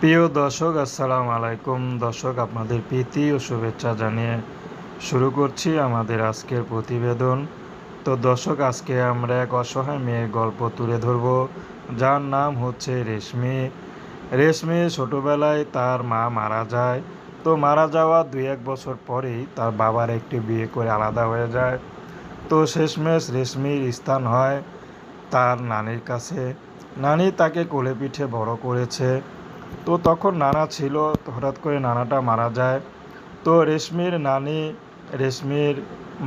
প্রিয় দর্শক, আসসালামু আলাইকুম। দর্শক, আপনাদের প্রীতি ও শুভেচ্ছা জানিয়ে শুরু করছি আমাদের আজকের প্রতিবেদন। তো দর্শক, আজকে আমরা এক অসহায় মেয়ের গল্প তুলে ধরব। যার নাম হচ্ছে রেশমি। রেশমি ছোটোবেলায় তার মা মারা যায়। তো মারা যাওয়া দুই এক বছর পরেই তার বাবার একটি বিয়ে করে আলাদা হয়ে যায়। তো শেষমেশ রেশমির স্থান হয় তার নানির কাছে। নানি তাকে কোলে পিঠে বড় করেছে। তো তখন নানা ছিল হঠাৎ করে নানাটা মারা যায়। তো রেশমির নানি, রেশমির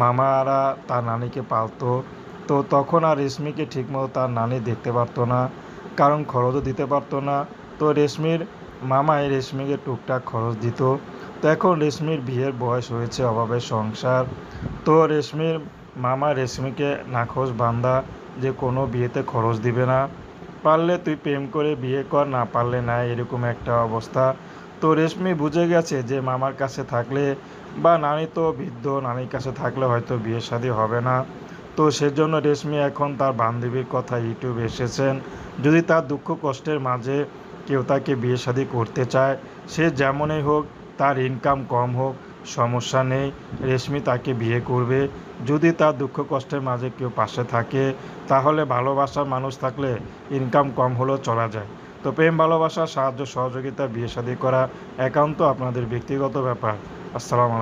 মামারা তার নানিকে পালতো। তো তখন আর রেশমিকে ঠিকমতো তার নানি দেখতে পারতো না, কারণ খরচও দিতে পারতো না। তো রেশমির মামাই রেশমিকে টুকটাক খরচ দিত। তো এখন রেশমির বিয়ের বয়স হয়েছে অভাবের সংসার। তো রেশমির মামা রেশমিকে নাখোশ বান্দা যে কোনো বিয়েতে খরচ দিবে না। পারলে তুই প্রেম করে বিয়ে কর, না পারলে না, এরকম একটা অবস্থা। তো রেশমি বুঝে গেছে যে মামার কাছে থাকলে বা নানি তো বৃদ্ধ, নানির কাছে থাকলে হয়তো বিয়ে শাদী হবে না। তো সেজন্য রেশমি এখন তার বান্ধবীর কথা ইউটিউবে এসেছেন। যদি তার দুঃখ কষ্টের মাঝে কেউ তাকে বিয়ে শাদী করতে চায়, সে যেমনই হোক তার ইনকাম কম হোক সমস্যা নেই। রেশমি তাকে বিয়ে করবে। যদি তার দুঃখ কষ্টের মাঝে কেউ পাশে থাকে, তাহলে ভালোবাসার মানুষ থাকলে ইনকাম কম হলেও চলা যায়। তো প্রেম, ভালোবাসা, সাহায্য, সহযোগিতা, বিয়ে শাদী করা একান্ত আপনাদের ব্যক্তিগত ব্যাপার। আসসালামু